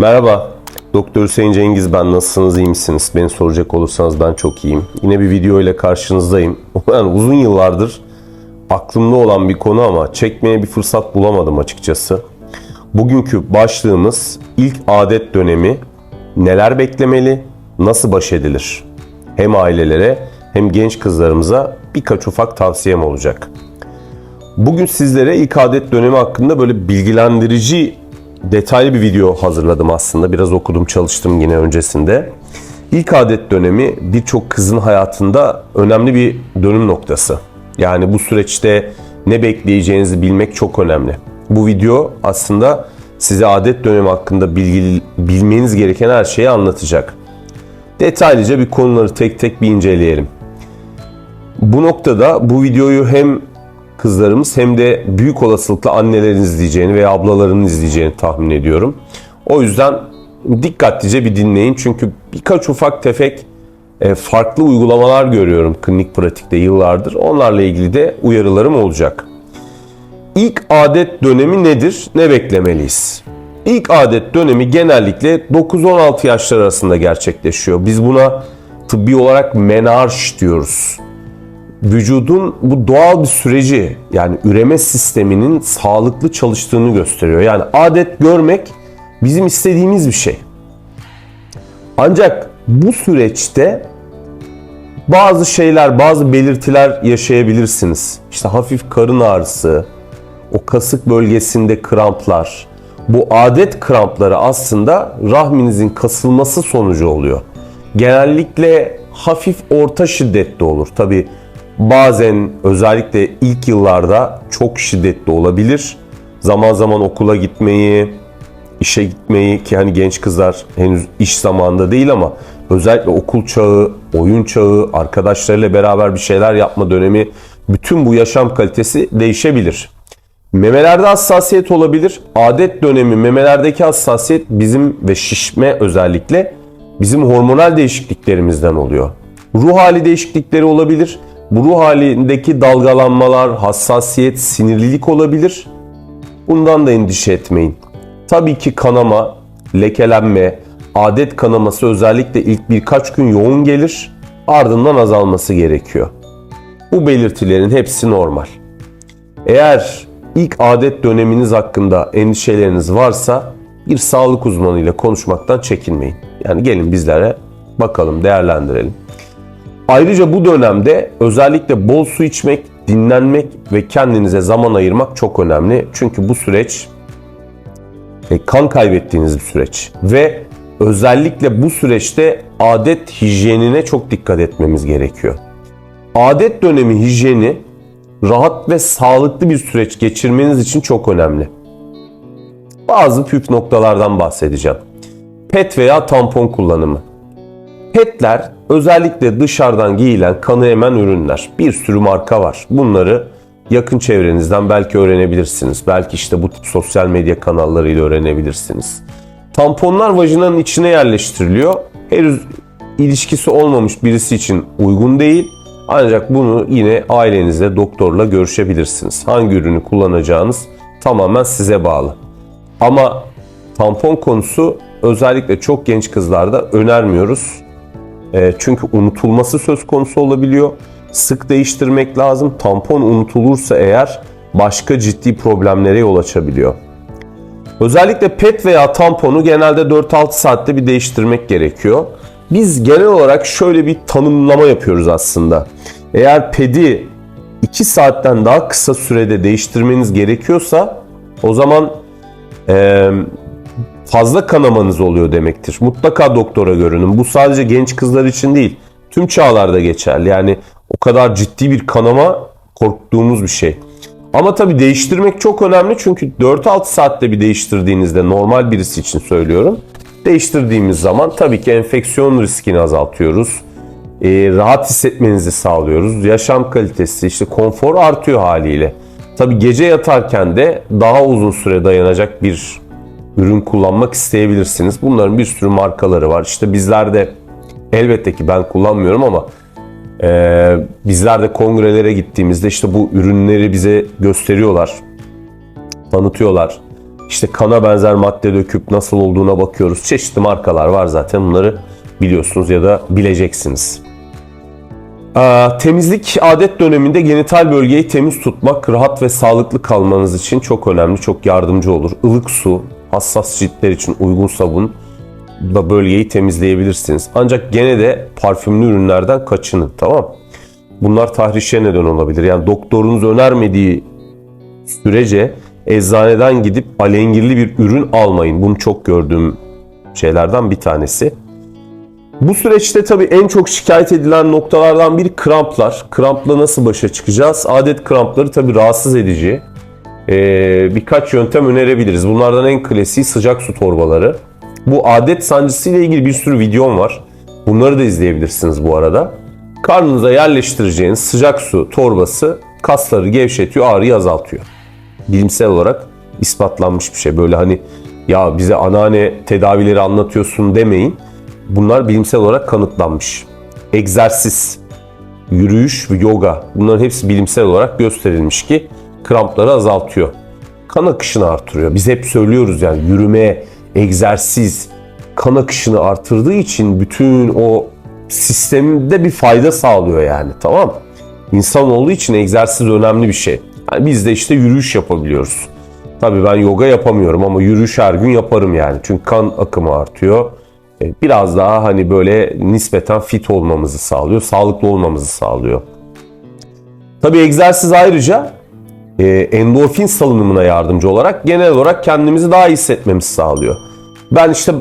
Merhaba, Doktor Hüseyin Cengiz ben. Nasılsınız, iyi misiniz? Beni soracak olursanız ben çok iyiyim. Yine bir video ile karşınızdayım. Yani uzun yıllardır aklımda olan bir konu ama çekmeye bir fırsat bulamadım açıkçası. Bugünkü başlığımız ilk adet dönemi neler beklemeli, nasıl baş edilir? Hem ailelere hem genç kızlarımıza birkaç ufak tavsiyem olacak. Bugün sizlere ilk adet dönemi hakkında böyle bilgilendirici detaylı bir video hazırladım aslında. Biraz okudum, çalıştım yine öncesinde. İlk adet dönemi birçok kızın hayatında önemli bir dönüm noktası. Yani bu süreçte ne bekleyeceğinizi bilmek çok önemli. Bu video aslında size adet dönemi hakkında bilgi, bilmeniz gereken her şeyi anlatacak. Detaylıca bir konuları tek tek bir inceleyelim. Bu noktada bu videoyu hem kızlarımız hem de büyük olasılıkla annelerin izleyeceğini veya ablalarının izleyeceğini tahmin ediyorum. O yüzden dikkatlice bir dinleyin çünkü birkaç ufak tefek e, farklı uygulamalar görüyorum klinik pratikte yıllardır. Onlarla ilgili de uyarılarım olacak. İlk adet dönemi nedir? Ne beklemeliyiz? İlk adet dönemi genellikle 9-16 yaşlar arasında gerçekleşiyor. Biz buna tıbbi olarak menarş diyoruz vücudun bu doğal bir süreci yani üreme sisteminin sağlıklı çalıştığını gösteriyor. Yani adet görmek bizim istediğimiz bir şey. Ancak bu süreçte bazı şeyler, bazı belirtiler yaşayabilirsiniz. İşte hafif karın ağrısı, o kasık bölgesinde kramplar. Bu adet krampları aslında rahminizin kasılması sonucu oluyor. Genellikle hafif orta şiddetli olur. Tabi bazen özellikle ilk yıllarda çok şiddetli olabilir. Zaman zaman okula gitmeyi, işe gitmeyi ki hani genç kızlar henüz iş zamanında değil ama özellikle okul çağı, oyun çağı, arkadaşlarıyla beraber bir şeyler yapma dönemi bütün bu yaşam kalitesi değişebilir. Memelerde hassasiyet olabilir. Adet dönemi memelerdeki hassasiyet bizim ve şişme özellikle bizim hormonal değişikliklerimizden oluyor. Ruh hali değişiklikleri olabilir. Bu ruh halindeki dalgalanmalar, hassasiyet, sinirlilik olabilir. Bundan da endişe etmeyin. Tabii ki kanama, lekelenme, adet kanaması özellikle ilk birkaç gün yoğun gelir, ardından azalması gerekiyor. Bu belirtilerin hepsi normal. Eğer ilk adet döneminiz hakkında endişeleriniz varsa bir sağlık uzmanıyla konuşmaktan çekinmeyin. Yani gelin bizlere bakalım, değerlendirelim. Ayrıca bu dönemde özellikle bol su içmek, dinlenmek ve kendinize zaman ayırmak çok önemli. Çünkü bu süreç e, kan kaybettiğiniz bir süreç ve özellikle bu süreçte adet hijyenine çok dikkat etmemiz gerekiyor. Adet dönemi hijyeni rahat ve sağlıklı bir süreç geçirmeniz için çok önemli. Bazı püf noktalardan bahsedeceğim. Pet veya tampon kullanımı. Petler özellikle dışarıdan giyilen kanı emen ürünler. Bir sürü marka var. Bunları yakın çevrenizden belki öğrenebilirsiniz. Belki işte bu tip sosyal medya kanallarıyla öğrenebilirsiniz. Tamponlar vajinanın içine yerleştiriliyor. Henüz ilişkisi olmamış birisi için uygun değil. Ancak bunu yine ailenizle doktorla görüşebilirsiniz. Hangi ürünü kullanacağınız tamamen size bağlı. Ama tampon konusu özellikle çok genç kızlarda önermiyoruz. E, çünkü unutulması söz konusu olabiliyor. Sık değiştirmek lazım. Tampon unutulursa eğer başka ciddi problemlere yol açabiliyor. Özellikle pet veya tamponu genelde 4-6 saatte bir değiştirmek gerekiyor. Biz genel olarak şöyle bir tanımlama yapıyoruz aslında. Eğer pedi 2 saatten daha kısa sürede değiştirmeniz gerekiyorsa o zaman fazla kanamanız oluyor demektir. Mutlaka doktora görünün. Bu sadece genç kızlar için değil. Tüm çağlarda geçerli. Yani o kadar ciddi bir kanama korktuğumuz bir şey. Ama tabii değiştirmek çok önemli çünkü 4-6 saatte bir değiştirdiğinizde normal birisi için söylüyorum. Değiştirdiğimiz zaman tabii ki enfeksiyon riskini azaltıyoruz. Ee, rahat hissetmenizi sağlıyoruz. Yaşam kalitesi, işte konfor artıyor haliyle. Tabii gece yatarken de daha uzun süre dayanacak bir ürün kullanmak isteyebilirsiniz. Bunların bir sürü markaları var. İşte bizler de elbette ki ben kullanmıyorum ama e, bizler de kongrelere gittiğimizde işte bu ürünleri bize gösteriyorlar, tanıtıyorlar. İşte kana benzer madde döküp nasıl olduğuna bakıyoruz. Çeşitli markalar var zaten bunları biliyorsunuz ya da bileceksiniz. Temizlik adet döneminde genital bölgeyi temiz tutmak, rahat ve sağlıklı kalmanız için çok önemli, çok yardımcı olur. Ilık su, hassas ciltler için uygun sabun da bölgeyi temizleyebilirsiniz. Ancak gene de parfümlü ürünlerden kaçının, tamam Bunlar tahrişe neden olabilir. Yani doktorunuz önermediği sürece eczaneden gidip alengirli bir ürün almayın. Bunu çok gördüğüm şeylerden bir tanesi. Bu süreçte tabii en çok şikayet edilen noktalardan biri kramplar. Krampla nasıl başa çıkacağız? Adet krampları tabii rahatsız edici. Ee, birkaç yöntem önerebiliriz. Bunlardan en klasiği sıcak su torbaları. Bu adet sancısı ile ilgili bir sürü videom var. Bunları da izleyebilirsiniz bu arada. Karnınıza yerleştireceğiniz sıcak su torbası kasları gevşetiyor, ağrıyı azaltıyor. Bilimsel olarak ispatlanmış bir şey. Böyle hani ya bize anneanne tedavileri anlatıyorsun demeyin. Bunlar bilimsel olarak kanıtlanmış. Egzersiz, yürüyüş ve yoga bunların hepsi bilimsel olarak gösterilmiş ki krampları azaltıyor. Kan akışını artırıyor. Biz hep söylüyoruz yani yürüme, egzersiz kan akışını artırdığı için bütün o sistemde bir fayda sağlıyor yani tamam mı? İnsan olduğu için egzersiz önemli bir şey. Yani biz de işte yürüyüş yapabiliyoruz. Tabii ben yoga yapamıyorum ama yürüyüş her gün yaparım yani. Çünkü kan akımı artıyor. E, Biraz daha hani böyle nispeten fit olmamızı sağlıyor, sağlıklı olmamızı sağlıyor. Tabii egzersiz ayrıca e, endorfin salınımına yardımcı olarak genel olarak kendimizi daha iyi hissetmemizi sağlıyor. Ben işte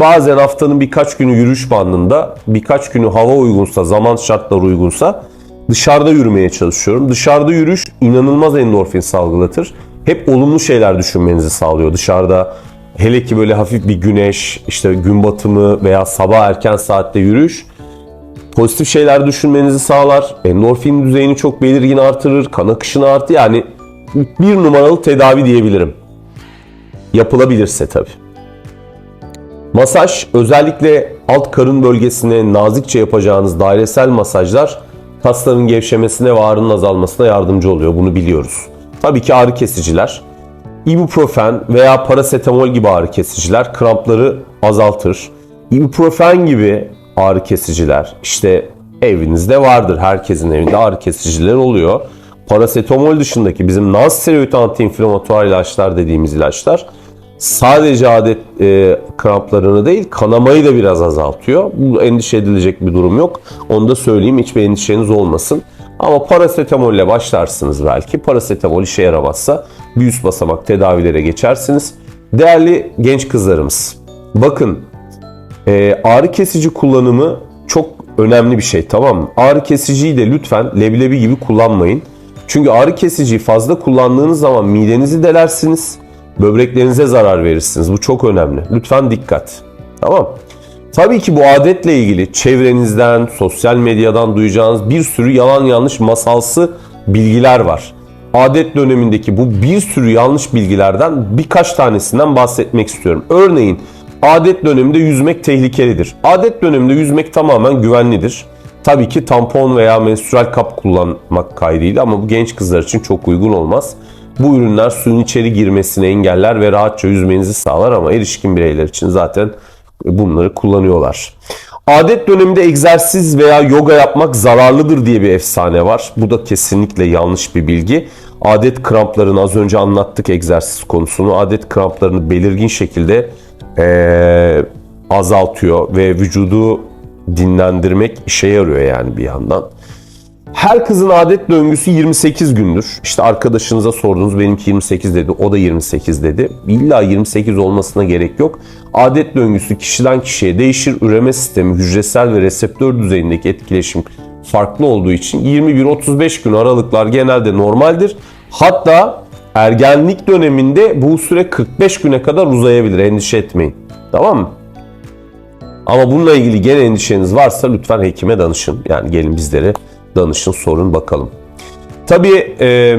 bazen haftanın birkaç günü yürüyüş bandında, birkaç günü hava uygunsa, zaman şartları uygunsa dışarıda yürümeye çalışıyorum. Dışarıda yürüyüş inanılmaz endorfin salgılatır. Hep olumlu şeyler düşünmenizi sağlıyor dışarıda. Hele ki böyle hafif bir güneş, işte gün batımı veya sabah erken saatte yürüyüş pozitif şeyler düşünmenizi sağlar. Endorfin düzeyini çok belirgin artırır. Kan akışını artır. Yani bir numaralı tedavi diyebilirim. Yapılabilirse tabii. Masaj özellikle alt karın bölgesine nazikçe yapacağınız dairesel masajlar kasların gevşemesine ve ağrının azalmasına yardımcı oluyor. Bunu biliyoruz. Tabii ki ağrı kesiciler. Ibuprofen veya parasetamol gibi ağrı kesiciler krampları azaltır. Ibuprofen gibi ağrı kesiciler işte evinizde vardır. Herkesin evinde ağrı kesiciler oluyor. Parasetamol dışındaki bizim non-steroid antiinflamatuar ilaçlar dediğimiz ilaçlar sadece adet e, kramplarını değil kanamayı da biraz azaltıyor. Bu endişe edilecek bir durum yok. Onu da söyleyeyim hiçbir endişeniz olmasın. Ama parasetamolle başlarsınız belki. Parasetamol işe yaramazsa bir üst basamak tedavilere geçersiniz. Değerli genç kızlarımız bakın e, ağrı kesici kullanımı çok önemli bir şey tamam mı? Ağrı kesiciyi de lütfen leblebi gibi kullanmayın. Çünkü ağrı kesiciyi fazla kullandığınız zaman midenizi delersiniz. Böbreklerinize zarar verirsiniz. Bu çok önemli. Lütfen dikkat. Tamam. Tabii ki bu adetle ilgili çevrenizden, sosyal medyadan duyacağınız bir sürü yalan yanlış masalsı bilgiler var. Adet dönemindeki bu bir sürü yanlış bilgilerden birkaç tanesinden bahsetmek istiyorum. Örneğin adet döneminde yüzmek tehlikelidir. Adet döneminde yüzmek tamamen güvenlidir. Tabii ki tampon veya menstrual kap kullanmak kaydıyla ama bu genç kızlar için çok uygun olmaz. Bu ürünler suyun içeri girmesini engeller ve rahatça yüzmenizi sağlar ama erişkin bireyler için zaten bunları kullanıyorlar. Adet döneminde egzersiz veya yoga yapmak zararlıdır diye bir efsane var. Bu da kesinlikle yanlış bir bilgi. Adet kramplarını az önce anlattık egzersiz konusunu. Adet kramplarını belirgin şekilde eee, azaltıyor ve vücudu dinlendirmek işe yarıyor yani bir yandan. Her kızın adet döngüsü 28 gündür. İşte arkadaşınıza sordunuz benimki 28 dedi, o da 28 dedi. İlla 28 olmasına gerek yok. Adet döngüsü kişiden kişiye değişir. Üreme sistemi, hücresel ve reseptör düzeyindeki etkileşim farklı olduğu için 21-35 gün aralıklar genelde normaldir. Hatta ergenlik döneminde bu süre 45 güne kadar uzayabilir. Endişe etmeyin. Tamam mı? Ama bununla ilgili gene endişeniz varsa lütfen hekime danışın. Yani gelin bizlere danışın sorun bakalım. Tabii e,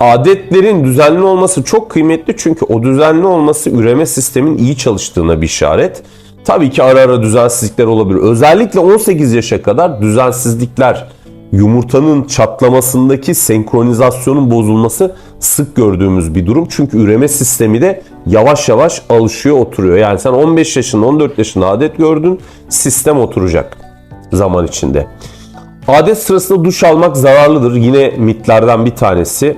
adetlerin düzenli olması çok kıymetli çünkü o düzenli olması üreme sistemin iyi çalıştığına bir işaret. Tabii ki ara ara düzensizlikler olabilir. Özellikle 18 yaşa kadar düzensizlikler yumurtanın çatlamasındaki senkronizasyonun bozulması sık gördüğümüz bir durum. Çünkü üreme sistemi de yavaş yavaş alışıyor, oturuyor. Yani sen 15 yaşında, 14 yaşında adet gördün, sistem oturacak zaman içinde. Adet sırasında duş almak zararlıdır. Yine mitlerden bir tanesi.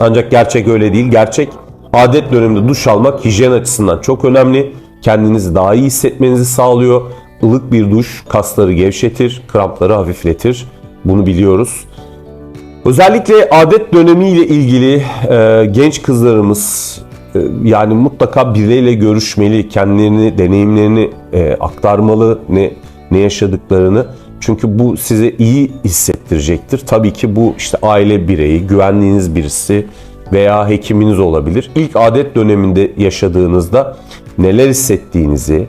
Ancak gerçek öyle değil. Gerçek adet döneminde duş almak hijyen açısından çok önemli. Kendinizi daha iyi hissetmenizi sağlıyor. Ilık bir duş kasları gevşetir, krampları hafifletir. Bunu biliyoruz. Özellikle adet dönemiyle ilgili e, genç kızlarımız e, yani mutlaka birileriyle görüşmeli, kendilerini, deneyimlerini e, aktarmalı, ne ne yaşadıklarını. Çünkü bu size iyi hissettirecektir. Tabii ki bu işte aile bireyi, güvendiğiniz birisi veya hekiminiz olabilir. İlk adet döneminde yaşadığınızda neler hissettiğinizi,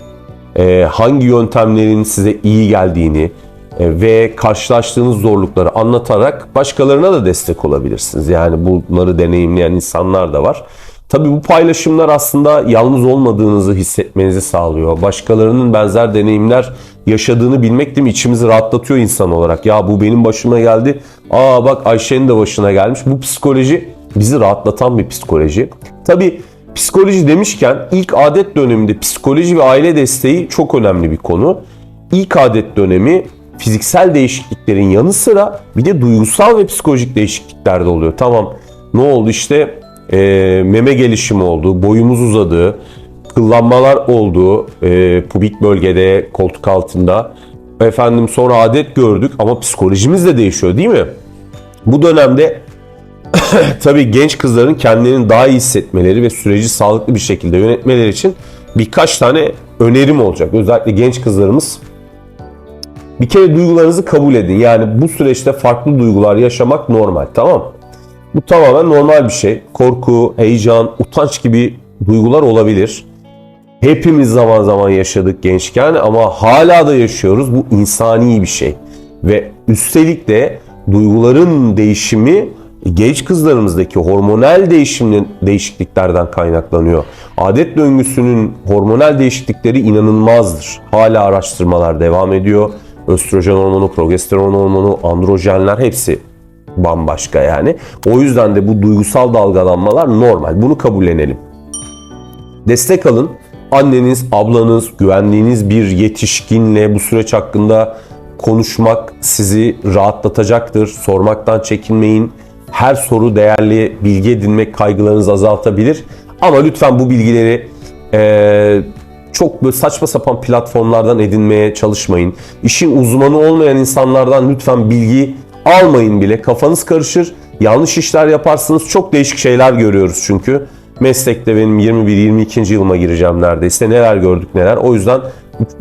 e, hangi yöntemlerin size iyi geldiğini ve karşılaştığınız zorlukları anlatarak başkalarına da destek olabilirsiniz. Yani bunları deneyimleyen insanlar da var. Tabii bu paylaşımlar aslında yalnız olmadığınızı hissetmenizi sağlıyor. Başkalarının benzer deneyimler yaşadığını bilmek değil mi içimizi rahatlatıyor insan olarak. Ya bu benim başıma geldi. Aa bak Ayşe'nin de başına gelmiş. Bu psikoloji bizi rahatlatan bir psikoloji. Tabii psikoloji demişken ilk adet döneminde psikoloji ve aile desteği çok önemli bir konu. İlk adet dönemi fiziksel değişikliklerin yanı sıra bir de duygusal ve psikolojik değişiklikler de oluyor. Tamam ne oldu işte e, meme gelişimi oldu, boyumuz uzadı, kıllanmalar oldu e, pubik bölgede, koltuk altında. Efendim sonra adet gördük ama psikolojimiz de değişiyor değil mi? Bu dönemde tabii genç kızların kendilerini daha iyi hissetmeleri ve süreci sağlıklı bir şekilde yönetmeleri için birkaç tane önerim olacak. Özellikle genç kızlarımız bir kere duygularınızı kabul edin. Yani bu süreçte farklı duygular yaşamak normal tamam? Bu tamamen normal bir şey. Korku, heyecan, utanç gibi duygular olabilir. Hepimiz zaman zaman yaşadık gençken ama hala da yaşıyoruz. Bu insani bir şey. Ve üstelik de duyguların değişimi genç kızlarımızdaki hormonal değişimin değişikliklerden kaynaklanıyor. Adet döngüsünün hormonal değişiklikleri inanılmazdır. Hala araştırmalar devam ediyor. Östrojen hormonu, progesteron hormonu, androjenler hepsi bambaşka yani. O yüzden de bu duygusal dalgalanmalar normal. Bunu kabullenelim. Destek alın. Anneniz, ablanız, güvendiğiniz bir yetişkinle bu süreç hakkında konuşmak sizi rahatlatacaktır. Sormaktan çekinmeyin. Her soru değerli bilgi edinmek kaygılarınızı azaltabilir. Ama lütfen bu bilgileri eee çok böyle saçma sapan platformlardan edinmeye çalışmayın. İşin uzmanı olmayan insanlardan lütfen bilgi almayın bile. Kafanız karışır. Yanlış işler yaparsınız. Çok değişik şeyler görüyoruz çünkü. Meslekte benim 21-22. yılıma gireceğim neredeyse. Neler gördük neler. O yüzden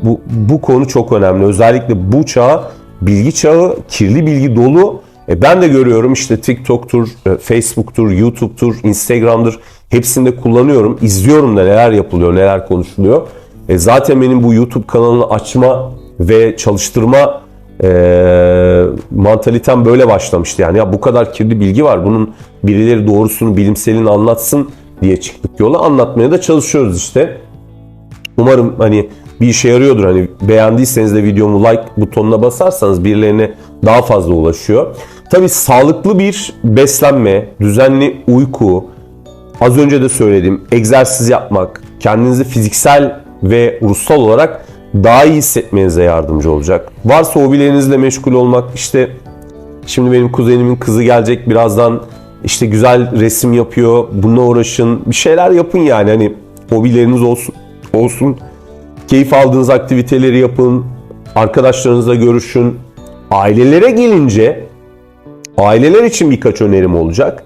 bu, bu konu çok önemli. Özellikle bu çağ bilgi çağı, kirli bilgi dolu. E ben de görüyorum işte TikTok'tur, e, Facebook'tur, YouTube'tur, Instagram'dır. Hepsinde kullanıyorum. İzliyorum da neler yapılıyor, neler konuşuluyor. E zaten benim bu YouTube kanalını açma ve çalıştırma e, mantalitem böyle başlamıştı. Yani ya bu kadar kirli bilgi var. Bunun birileri doğrusunu, bilimselini anlatsın diye çıktık yola. Anlatmaya da çalışıyoruz işte. Umarım hani bir işe yarıyordur. Hani beğendiyseniz de videomu like butonuna basarsanız birilerine daha fazla ulaşıyor. Tabii sağlıklı bir beslenme, düzenli uyku, az önce de söyledim, egzersiz yapmak, kendinizi fiziksel ve ruhsal olarak daha iyi hissetmenize yardımcı olacak. Varsa hobilerinizle meşgul olmak, işte şimdi benim kuzenimin kızı gelecek birazdan işte güzel resim yapıyor, bununla uğraşın, bir şeyler yapın yani hani hobileriniz olsun, olsun. Keyif aldığınız aktiviteleri yapın, arkadaşlarınızla görüşün. Ailelere gelince, aileler için birkaç önerim olacak.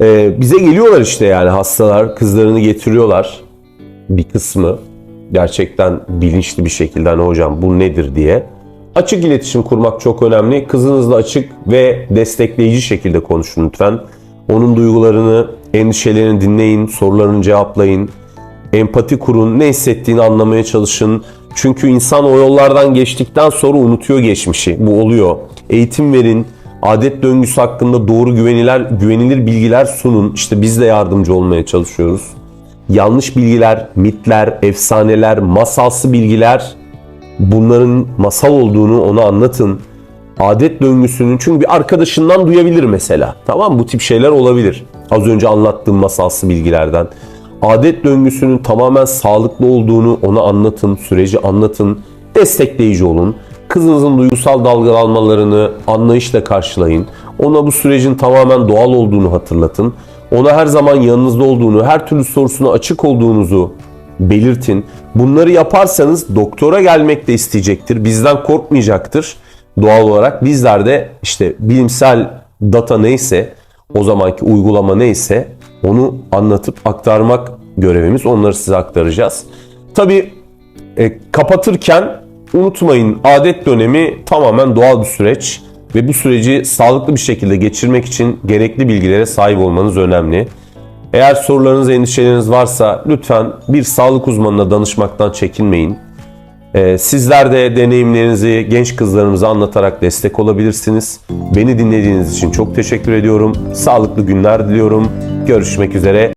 Ee, bize geliyorlar işte yani hastalar, kızlarını getiriyorlar bir kısmı gerçekten bilinçli bir şekilde hani hocam bu nedir diye. Açık iletişim kurmak çok önemli. Kızınızla açık ve destekleyici şekilde konuşun lütfen. Onun duygularını, endişelerini dinleyin, sorularını cevaplayın. Empati kurun, ne hissettiğini anlamaya çalışın. Çünkü insan o yollardan geçtikten sonra unutuyor geçmişi. Bu oluyor. Eğitim verin, adet döngüsü hakkında doğru güvenilir, güvenilir bilgiler sunun. İşte biz de yardımcı olmaya çalışıyoruz yanlış bilgiler, mitler, efsaneler, masalsı bilgiler bunların masal olduğunu ona anlatın. adet döngüsünün çünkü bir arkadaşından duyabilir mesela. Tamam bu tip şeyler olabilir. Az önce anlattığım masalsı bilgilerden. Adet döngüsünün tamamen sağlıklı olduğunu ona anlatın, süreci anlatın, destekleyici olun. Kızınızın duygusal dalgalanmalarını anlayışla karşılayın. Ona bu sürecin tamamen doğal olduğunu hatırlatın. Ona her zaman yanınızda olduğunu, her türlü sorusuna açık olduğunuzu belirtin. Bunları yaparsanız doktora gelmek de isteyecektir. Bizden korkmayacaktır doğal olarak. Bizler de işte bilimsel data neyse, o zamanki uygulama neyse onu anlatıp aktarmak görevimiz. Onları size aktaracağız. Tabii e, kapatırken unutmayın adet dönemi tamamen doğal bir süreç ve bu süreci sağlıklı bir şekilde geçirmek için gerekli bilgilere sahip olmanız önemli. Eğer sorularınız, endişeleriniz varsa lütfen bir sağlık uzmanına danışmaktan çekinmeyin. Ee, sizler de deneyimlerinizi genç kızlarımıza anlatarak destek olabilirsiniz. Beni dinlediğiniz için çok teşekkür ediyorum. Sağlıklı günler diliyorum. Görüşmek üzere.